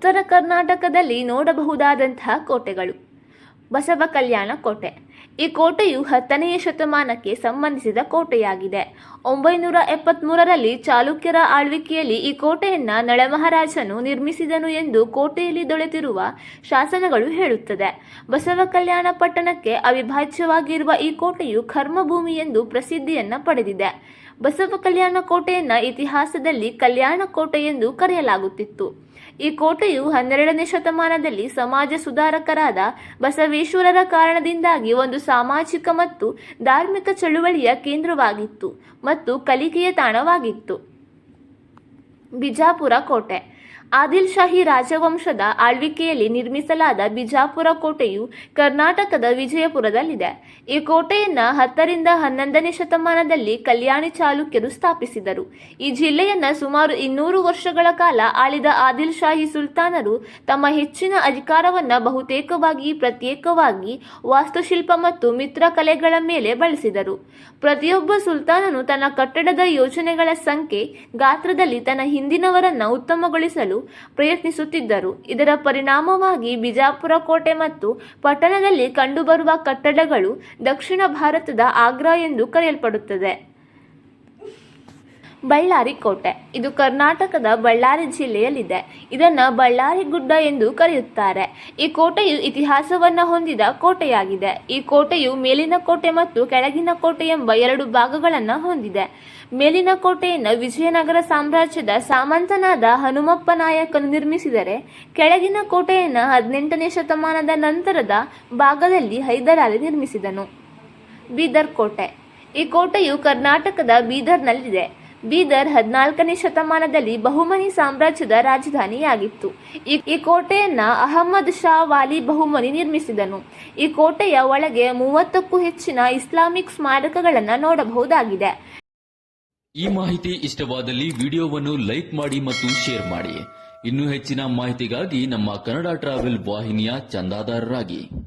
ಉತ್ತರ ಕರ್ನಾಟಕದಲ್ಲಿ ನೋಡಬಹುದಾದಂತಹ ಕೋಟೆಗಳು. ಬಸವ ಕಲ್ಯಾಣ ಕೋಟೆ. ಈ ಕೋಟೆಯು ಹತ್ತನೆಯ ಶತಮಾನಕ್ಕೆ ಸಂಬಂಧಿಸಿದ ಕೋಟೆಯಾಗಿದೆ. ಒಂಬೈನೂರ ಎಪ್ಪತ್ಮೂರರಲ್ಲಿ ಚಾಲುಕ್ಯರ ಆಳ್ವಿಕೆಯಲ್ಲಿ ಈ ಕೋಟೆಯನ್ನು ನಳಮಹಾರಾಜನು ನಿರ್ಮಿಸಿದನು ಎಂದು ಕೋಟೆಯಲ್ಲಿ ದೊಳೆತಿರುವ ಶಾಸನಗಳು ಹೇಳುತ್ತದೆ. ಬಸವ ಕಲ್ಯಾಣ ಪಟ್ಟಣಕ್ಕೆ ಅವಿಭಾಜ್ಯವಾಗಿರುವ ಈ ಕೋಟೆಯು ಕರ್ಮಭೂಮಿ ಎಂದು ಪ್ರಸಿದ್ಧಿಯನ್ನು ಪಡೆದಿದೆ. ಬಸವ ಕಲ್ಯಾಣ ಕೋಟೆಯನ್ನು ಇತಿಹಾಸದಲ್ಲಿ ಕಲ್ಯಾಣ ಕೋಟೆ ಎಂದು ಕರೆಯಲಾಗುತ್ತಿತ್ತು. ಈ ಕೋಟೆಯು ಹನ್ನೆರಡನೇ ಶತಮಾನದಲ್ಲಿ ಸಮಾಜ ಸುಧಾರಕರಾದ ಬಸವೇಶ್ವರರ ಕಾರಣದಿಂದಾಗಿ ಒಂದು ಸಾಮಾಜಿಕ ಮತ್ತು ಧಾರ್ಮಿಕ ಚಳುವಳಿಯ ಕೇಂದ್ರವಾಗಿತ್ತು ಮತ್ತು ಕಲಿಕೆಯ ತಾಣವಾಗಿತ್ತು. ಬಿಜಾಪುರ ಕೋಟೆ. ಆದಿಲ್ ಶಾಹಿ ರಾಜವಂಶದ ಆಳ್ವಿಕೆಯಲ್ಲಿ ನಿರ್ಮಿಸಲಾದ ಬಿಜಾಪುರ ಕೋಟೆಯು ಕರ್ನಾಟಕದ ವಿಜಯಪುರದಲ್ಲಿದೆ. ಈ ಕೋಟೆಯನ್ನ ಹತ್ತರಿಂದ ಹನ್ನೊಂದನೇ ಶತಮಾನದಲ್ಲಿ ಕಲ್ಯಾಣಿ ಚಾಲುಕ್ಯರು ಸ್ಥಾಪಿಸಿದರು. ಈ ಜಿಲ್ಲೆಯನ್ನ ಸುಮಾರು ಇನ್ನೂರು ವರ್ಷಗಳ ಕಾಲ ಆಳಿದ ಆದಿಲ್ ಶಾಹಿ ಸುಲ್ತಾನರು ತಮ್ಮ ಹೆಚ್ಚಿನ ಅಧಿಕಾರವನ್ನ ಬಹುತೇಕವಾಗಿ ಪ್ರತ್ಯೇಕವಾಗಿ ವಾಸ್ತುಶಿಲ್ಪ ಮತ್ತು ಮಿತ್ರ ಕಲೆಗಳ ಮೇಲೆ ಬಳಸಿದರು. ಪ್ರತಿಯೊಬ್ಬ ಸುಲ್ತಾನನು ತನ್ನ ಕಟ್ಟಡದ ಯೋಜನೆಗಳ ಸಂಖ್ಯೆ ಗಾತ್ರದಲ್ಲಿ ತನ್ನ ಹಿಂದಿನವರನ್ನು ಉತ್ತಮಗೊಳಿಸಲು ಪ್ರಯತ್ನಿಸುತ್ತಿದ್ದರು. ಇದರ ಪರಿಣಾಮವಾಗಿ ಬಿಜಾಪುರ ಕೋಟೆ ಮತ್ತು ಪಟ್ಟಣದಲ್ಲಿ ಕಂಡುಬರುವ ಕಟ್ಟಡಗಳು ದಕ್ಷಿಣ ಭಾರತದ ಆಗ್ರಾ ಎಂದು ಕರೆಯಲ್ಪಡುತ್ತದೆ. ಬಳ್ಳಾರಿ ಕೋಟೆ. ಇದು ಕರ್ನಾಟಕದ ಬಳ್ಳಾರಿ ಜಿಲ್ಲೆಯಲ್ಲಿದೆ. ಇದನ್ನು ಬಳ್ಳಾರಿ ಗುಡ್ಡ ಎಂದು ಕರೆಯುತ್ತಾರೆ. ಈ ಕೋಟೆಯು ಇತಿಹಾಸವನ್ನ ಹೊಂದಿದ ಕೋಟೆಯಾಗಿದೆ. ಈ ಕೋಟೆಯು ಮೇಲಿನ ಕೋಟೆ ಮತ್ತು ಕೆಳಗಿನ ಕೋಟೆ ಎಂಬ ಎರಡು ಭಾಗಗಳನ್ನು ಹೊಂದಿದೆ. ಮೇಲಿನ ಕೋಟೆಯನ್ನು ವಿಜಯನಗರ ಸಾಮ್ರಾಜ್ಯದ ಸಾಮಂತನಾದ ಹನುಮಪ್ಪ ನಾಯಕನು ನಿರ್ಮಿಸಿದರೆ, ಕೆಳಗಿನ ಕೋಟೆಯನ್ನು ಹದಿನೆಂಟನೇ ಶತಮಾನದ ನಂತರದ ಭಾಗದಲ್ಲಿ ಹೈದರಾಲಿ ನಿರ್ಮಿಸಿದನು. ಬೀದರ್ ಕೋಟೆ. ಈ ಕೋಟೆಯು ಕರ್ನಾಟಕದ ಬೀದರ್ನಲ್ಲಿದೆ. ಬೀದರ್ ಹದಿನಾಲ್ಕನೇ ಶತಮಾನದಲ್ಲಿ ಬಹುಮನಿ ಸಾಮ್ರಾಜ್ಯದ ರಾಜಧಾನಿಯಾಗಿತ್ತು. ಈ ಕೋಟೆಯನ್ನು ಅಹಮ್ಮದ್ ಶಾ ವಾಲಿ ಬಹುಮನಿ ನಿರ್ಮಿಸಿದನು. ಈ ಕೋಟೆಯ ಒಳಗೆ ಮೂವತ್ತಕ್ಕೂ ಹೆಚ್ಚಿನ ಇಸ್ಲಾಮಿಕ್ ಸ್ಮಾರಕಗಳನ್ನು ನೋಡಬಹುದಾಗಿದೆ. ಈ ಮಾಹಿತಿ ಇಷ್ಟವಾದಲ್ಲಿ ವಿಡಿಯೋವನ್ನು ಲೈಕ್ ಮಾಡಿ ಮತ್ತು ಶೇರ್ ಮಾಡಿ. ಇನ್ನೂ ಹೆಚ್ಚಿನ ಮಾಹಿತಿಗಾಗಿ ನಮ್ಮ ಕನ್ನಡ ಟ್ರಾವೆಲ್ ವಾಹಿನಿಯ ಚಂದಾದಾರರಾಗಿ.